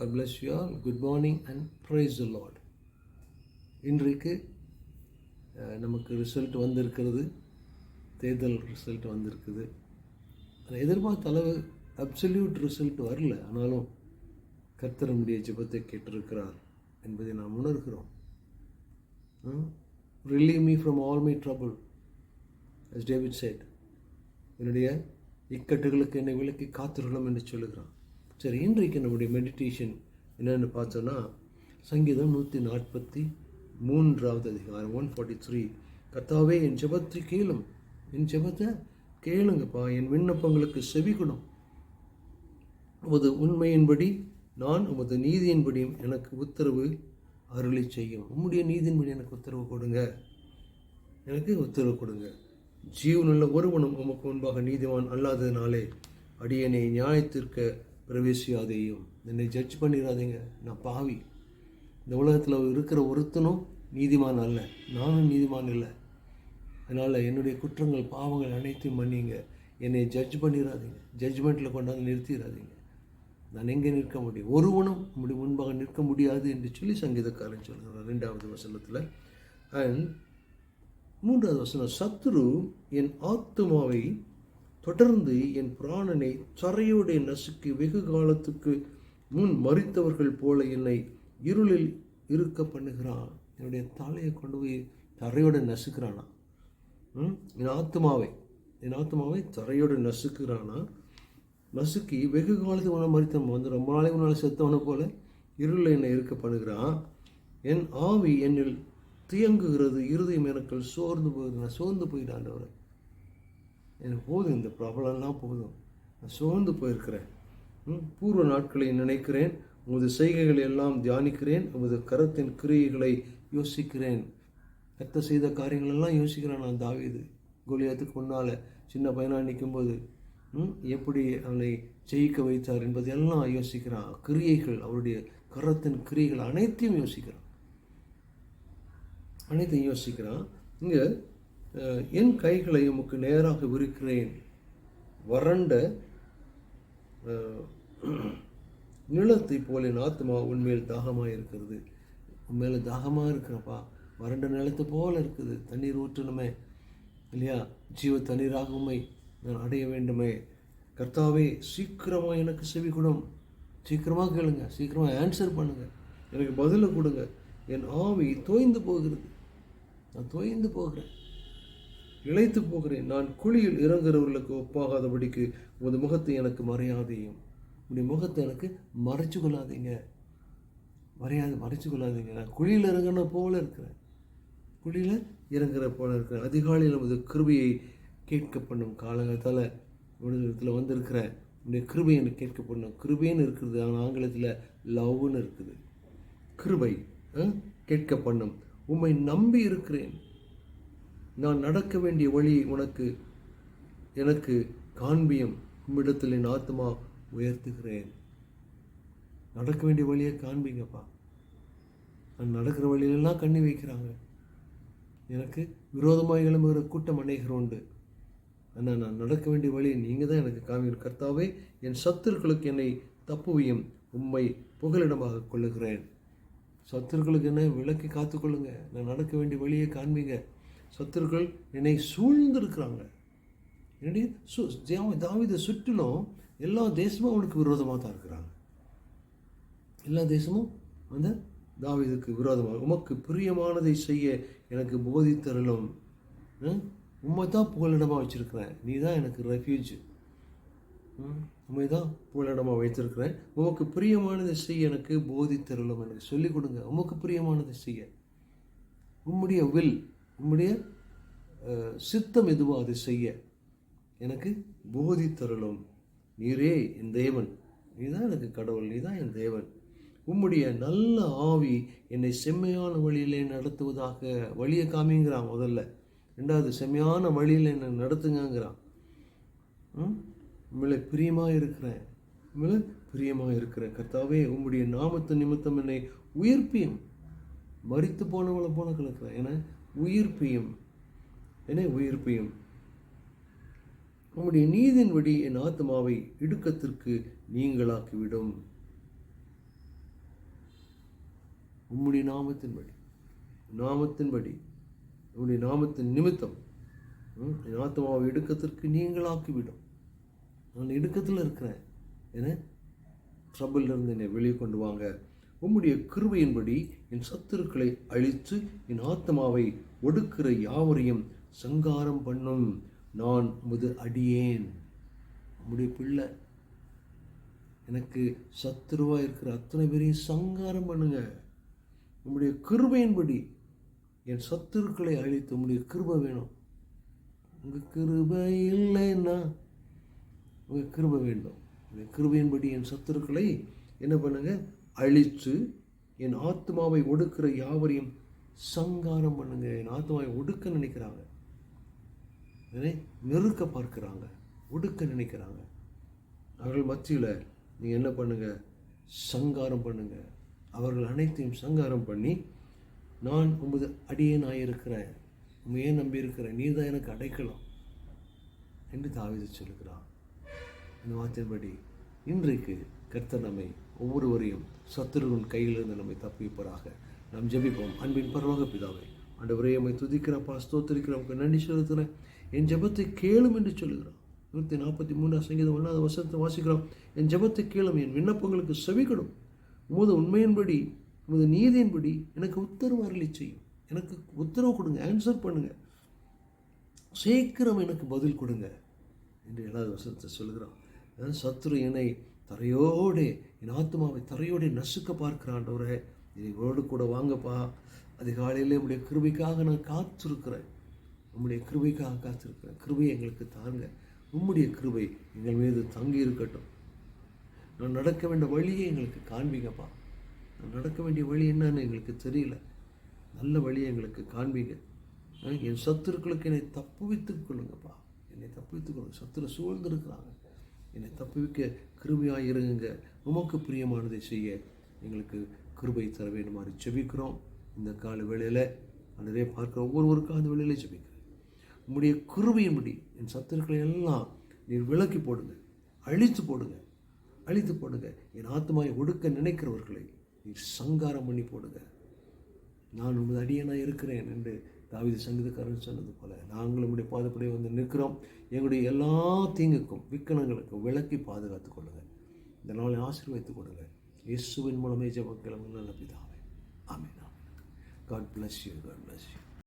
God bless you all. Good morning and praise the Lord. இன்றைக்கு நமக்கு result வந்திருக்கிறது. தேர்தல் ரிசல்ட் வந்திருக்குது. அதை எதிர்பார்த்த அளவு அப்சல்யூட் ரிசல்ட் வரல. ஆனாலும் கர்த்தர் நம்முடைய ஜெபத்தை கேட்டிருக்கிறார் என்பதை நாம் உணர்கிறோம். Relieve me from all my trouble as David said என்னுடைய இக்கட்டுகளுக்கு என்னை விலக்கி காத்திருக்கலாம் என்று சொல்லுகிறான் சரி இன்றைக்கு நம்முடைய மெடிடேஷன் என்னென்னு பார்த்தோன்னா சங்கீதம் நூற்றி நாற்பத்தி மூன்றாவது அதிகாரம் ஒன் ஃபார்ட்டி த்ரீ கத்தாவே என் ஜபத்தை கேளும். என் ஜெபத்தை கேளுங்கப்பா. என் விண்ணப்பங்களுக்கு செவிக்கணும் உமது உண்மையின்படி நான் உமது நீதியின்படியும் எனக்கு உத்தரவு அருளி செய்யும். உம்முடைய நீதியின்படி எனக்கு உத்தரவு கொடுங்க. எனக்கு உத்தரவு கொடுங்க. ஜீவனுள்ள ஒருவனும் உமக்கு முன்பாக நீதிவான் அல்லாததினாலே அடியனை நியாயத்திற்க பிரவேசியாதையும். என்னை ஜட்ஜ் பண்ணிடாதீங்க நான் பாவி. இந்த உலகத்தில் இருக்கிற ஒருத்தனும் நீதிமான் அல்ல. நானும் நீதிமான் இல்லை. அதனால் என்னுடைய குற்றங்கள் பாவங்கள் அனைத்தையும் மன்னிங்க. என்னை ஜட்ஜ் பண்ணிடாதீங்க ஜட்ஜ்மெண்ட்டில் கொண்டாந்து நிறுத்திடாதீங்க நான் எங்கே நிற்க முடியும்? ஒருவனும் முடி முன்பாக நிற்க முடியாது என்று சொல்லி சங்கீதக்காரன் சொல்கிறார் ரெண்டாவது வசனத்தில். அண்ட் மூன்றாவது வசனம் சத்ரு என் ஆத்மாவை தொடர்ந்து என் பிராணனை தரையோடு நசுக்கு வெகு காலத்துக்கு முன் மறித்தவர்கள் போல என்னை இருளில் இருக்க பண்ணுகிறான். என்னுடைய தலையை கொண்டு போய் தரையோடு நசுக்கிறானா? ம்? என் ஆத்மாவை என் ஆத்மாவை தரையோடு நசுக்கிறானா? நசுக்கி வெகு காலத்துக்கு முன்னாடி மறித்தவன் வந்து ரொம்ப நாளைக்கு முன்னால் செத்தவனை போல இருளில் என்னை இருக்க பண்ணுகிறான். என் ஆவி என்னில் தியங்குகிறது இருதயம் எனக்குள் சோர்ந்து போகுது சோர்ந்து போயிட்டேன் எனக்கு போதும் இந்த பிரபலம்லாம் போதும். நான் சோர்ந்து போயிருக்கிறேன். ம், பூர்வ நாட்களை நினைக்கிறேன். உமது செய்கைகளை எல்லாம் தியானிக்கிறேன். உமது கரத்தின் கிரியைகளை யோசிக்கிறேன். கத்த செய்த காரியங்களெல்லாம் யோசிக்கிறேன் நான் தாவீது. கோலியாத்துக்கு முன்னால் சின்ன பையனாக நிற்கும்போது ம், எப்படி அவனை ஜெயிக்க வைத்தார் என்பதையெல்லாம் யோசிக்கிறான். கிரியைகள் அவருடைய கரத்தின் கிரியைகள் அனைத்தையும் யோசிக்கிறான். அனைத்தையும் யோசிக்கிறான். இங்கே என் கைகளை உமக்கு நேராக விரிக்கிறேன். வறண்ட நிலத்தை போல என் ஆத்மா உண்மையில் தாகமாக இருக்கிறது. உண்மையில் தாகமாக இருக்கிறப்பா. வறண்ட நிலத்தை போல இருக்குது. தண்ணீர் ஊற்றணுமே. இல்லையா? ஜீவ தண்ணீராக உண்மை நான் அடைய வேண்டுமே. கர்த்தாவே சீக்கிரமாக எனக்கு செவி கொடும். சீக்கிரமாக கேளுங்க. சீக்கிரமாக ஆன்சர் பண்ணுங்கள் எனக்கு பதிலை கொடுங்க. என் ஆவி தோய்ந்து போகிறது. நான் தோய்ந்து போகிறேன். இழைத்து போகிறேன். நான் குழியில் இறங்குறவர்களுக்கு ஒப்பாகாதபடிக்கு உமது முகத்தை எனக்கு மறையாதையும். உடைய முகத்தை எனக்கு மறைச்சு கொள்ளாதீங்க மறையாது மறைச்சு கொள்ளாதீங்க நான் குழியில் இறங்குன போல இருக்கிறேன். குழியில் இறங்குற போல இருக்கிறேன். அதிகாலையில் நமது கிருபையை கேட்க பண்ணும் காலகட்டத்தால் விடுதலத்தில் வந்திருக்கிற உடைய கிருபை எனக்கு கேட்க பண்ணும் கிருபைன்னு இருக்கிறது ஆனால் ஆங்கிலத்தில் லவ்னு இருக்குது. கிருபை கேட்க பண்ணும் உம்மை நம்பி இருக்கிறேன். நான் நடக்க வேண்டிய வழி உனக்கு எனக்கு காண்பியும். உம்மிடத்தில் என் ஆத்மா உயர்த்துகிறேன். நடக்க வேண்டிய வழியை காண்பிங்கப்பா. நான் நடக்கிற வழியிலெல்லாம் கண்ணி வைக்கிறாங்க. எனக்கு விரோதமாக எழும்புகிற கூட்டம் அநேகர் உண்டு. ஆனால் நான் நடக்க வேண்டிய வழியை நீங்கள் தான் எனக்கு காமிகள் கர்த்தாவே என் சத்துருக்களுக்கு என்னை தப்புவியும். உண்மை புகலிடமாக கொள்ளுகிறேன். சத்துருக்களுக்கு என்ன விலக்கி காத்துக்கொள்ளுங்க நான் நடக்க வேண்டிய வழியை காண்பீங்க. சத்துருக்கள் என்னை சூழ்ந்திருக்கிறாங்க. என்னடி? சு ஜா- சுற்றிலும் எல்லா தேசமும் அவனுக்கு விரோதமாக தான் இருக்கிறாங்க. எல்லா தேசமும் அந்த தாவிதுக்கு விரோதமாக உமக்கு பிரியமானதை செய்ய எனக்கு போதித்தருளும். உண்மை தான் புகலிடமாக வச்சுருக்கிறேன். நீ தான் எனக்கு ரெஃப்யூஜ் உண்மை தான் புகலிடமாக வைத்திருக்கிறேன். உமக்கு பிரியமானதை செய்ய எனக்கு போதித்தருளும். எனக்கு சொல்லிக் கொடுங்க. உமக்கு பிரியமானதை செய்ய. உம்முடைய வில் உம்முடைய சித்தம் எதுவோ அதை செய்ய. எனக்கு போதித்தருளும். நீரே என் தேவன். நீதான் எனக்கு கடவுள் நீதான் என் தேவன். உம்முடைய நல்ல ஆவி என்னை செம்மையான வழியிலே நடத்துவதாக வழியை காமிங்கிறான் முதல்ல. ரெண்டாவது செம்மையான வழியில் என்னை நடத்துங்கிறான் ம்? பிரியமாக இருக்கிறேன். உம்மில பிரியமாக இருக்கிறேன். கர்த்தாவே உம்முடைய நாமத்து நிமித்தம் என்னை உயிர்ப்பியும். மறித்து போனவளை போல கிடக்கிறேன். ஏன்னா உயிர்ப்பியும். என்னை உயிர்ப்பியும்? உம்முடைய நீதின்படி என் ஆத்மாவை இடுக்கத்திற்கு நீங்களாக்கிவிடும். உம்முடைய நாமத்தின்படி நாமத்தின்படி உம்முடைய நாமத்தின் நிமித்தம் ம், என் ஆத்மாவை இடுக்கத்திற்கு நீங்களாக்கிவிடும். நான் இடுக்கத்தில் இருக்கிறேன். என ட்ரபிள் இருந்து என்னை வெளியே கொண்டு வாங்க. உம்முடைய கிருபையின்படி என் சத்துருக்களை அழித்து என் ஆத்மாவை ஒடுக்கிற யாவரையும் சங்காரம் பண்ணும். நான் முது அடியேன். உம்முடைய பிள்ளை எனக்கு சத்துருவாக இருக்கிற அத்தனை பேரையும் சங்காரம் பண்ணுங்க. உம்முடைய கிருபையின்படி என் சத்துருக்களை அழித்து உம்முடைய கிருபை வேணும். உங்கள் கிருபை இல்லைன்னா உங்கள் கிருபை வேண்டும். உங்கள் கிருபையின்படி என் சத்துருக்களை என்ன பண்ணுங்கள் அழித்து என் ஆத்மாவை ஒடுக்கிற யாவரையும் சங்காரம் பண்ணுங்க. என் ஆத்மாவை ஒடுக்க நினைக்கிறாங்க. என்னை நெருக்க பார்க்குறாங்க. ஒடுக்க நினைக்கிறாங்க. அவர்கள் மத்தியில் நீ என்ன பண்ணுங்க? சங்காரம் பண்ணுங்க. அவர்கள் அனைத்தையும் சங்காரம் பண்ணி நான் உமது அடியேனாயிருக்கிறேன். உண்மையே நம்பி இருக்கிறேன் நீ தான் எனக்கு அடைக்கலாம் என்று தாவித சொல்லுகிறான். இந்த வார்த்தையின்படி இன்றைக்கு கர்த்தர் நம்மை ஒவ்வொருவரையும் சத்துருவின் கையிலிருந்து நம்மை தப்பிப்பதாக நாம் ஜெபிப்போம். அன்பின் பரவாக பிதாவை ஆண்டவரே நம்மை துதிக்கிறப்பா ஸ்தோத்திரிக்கிறவங்க நன்றி செலுத்துகிறேன். என் ஜெபத்தை கேளும் என்று சொல்லுகிறான் நூற்றி நாற்பத்தி மூணாம் சங்கீதம் ஒன்றாவது வசனத்தை வாசிக்கிறோம். என் ஜெபத்தை கேளும் என் விண்ணப்பங்களுக்கு செவிக்கணும் உமது உண்மையின்படி உமது நீதியின்படி எனக்கு உத்தரவு அருளி செய்யும். எனக்கு உத்தரவு கொடுங்க ஆன்சர் பண்ணுங்க. சீக்கிரம் எனக்கு பதில் கொடுங்க என்று ஏழாவது வசனத்தை சொல்கிறோம் அதாவது சத்ரு என்னை தரையோடு என் ஆத்மாவை தரையோடு நசுக்க பார்க்கிறான்றவரே இவரோடு கூட வாங்கப்பா. அதிகாலையில் உம்முடைய கிருபைக்காக நான் காத்திருக்கிறேன். உம்முடைய கிருபைக்காக காத்திருக்கிறேன். கிருபை எங்களுக்கு தாங்க உம்முடைய கிருபை எங்கள் மீது தங்கி இருக்கட்டும். நான் நடக்க வேண்டிய வழியை எங்களுக்கு காண்பீங்கப்பா. நான் நடக்க வேண்டிய வழி என்னன்னு எங்களுக்கு தெரியல. நல்ல வழியை எங்களுக்கு காண்பீங்க. என் சத்துருக்களுக்கு என்னை தப்புவித்துக் கொள்ளுங்கப்பா. என்னை தப்புவித்துக் கொள்ளுங்க. சத்துரு சூழ்ந்திருக்கிறாங்க. என்னை தப்புவிக்க கிருபையாக இருங்க உமக்கு பிரியமானதை செய்ய எங்களுக்கு கிருபை தர வேண்டுமாறு ஜெபிக்கிறோம். இந்த கால வேளையில் அன்றே பார்க்குற ஒவ்வொருவருக்கும் அந்த வேளையில ஜெபிக்கிறேன். உம்முடைய கிருபையின்படி என் சத்துருக்களை எல்லாம் நீர் விலக்கி போடுங்க. அழித்து போடுங்க. அழித்து போடுங்க. என் ஆத்மாவை ஒடுக்க நினைக்கிறவர்களை நீர் சங்காரம் பண்ணி போடுங்க. நான் உமது அடியனாக இருக்கிறேன் என்று தாவித சங்கீதக்காரன் சொன்னது போல நாங்கள் உம்முடைய பாதப்படியே வந்து நிற்கிறோம். எங்களுடைய எல்லா தீங்குக்கும் விக்கணங்களுக்கும் விளக்கி பாதுகாத்துக் கொள்ளுங்கள் இந்த நாளை ஆசீர்வதித்துக் கொடுங்க. இயேசுவின் மூலமே ஜபக்கிழமை நல்ல பிதாவே. ஆமே God bless you God bless you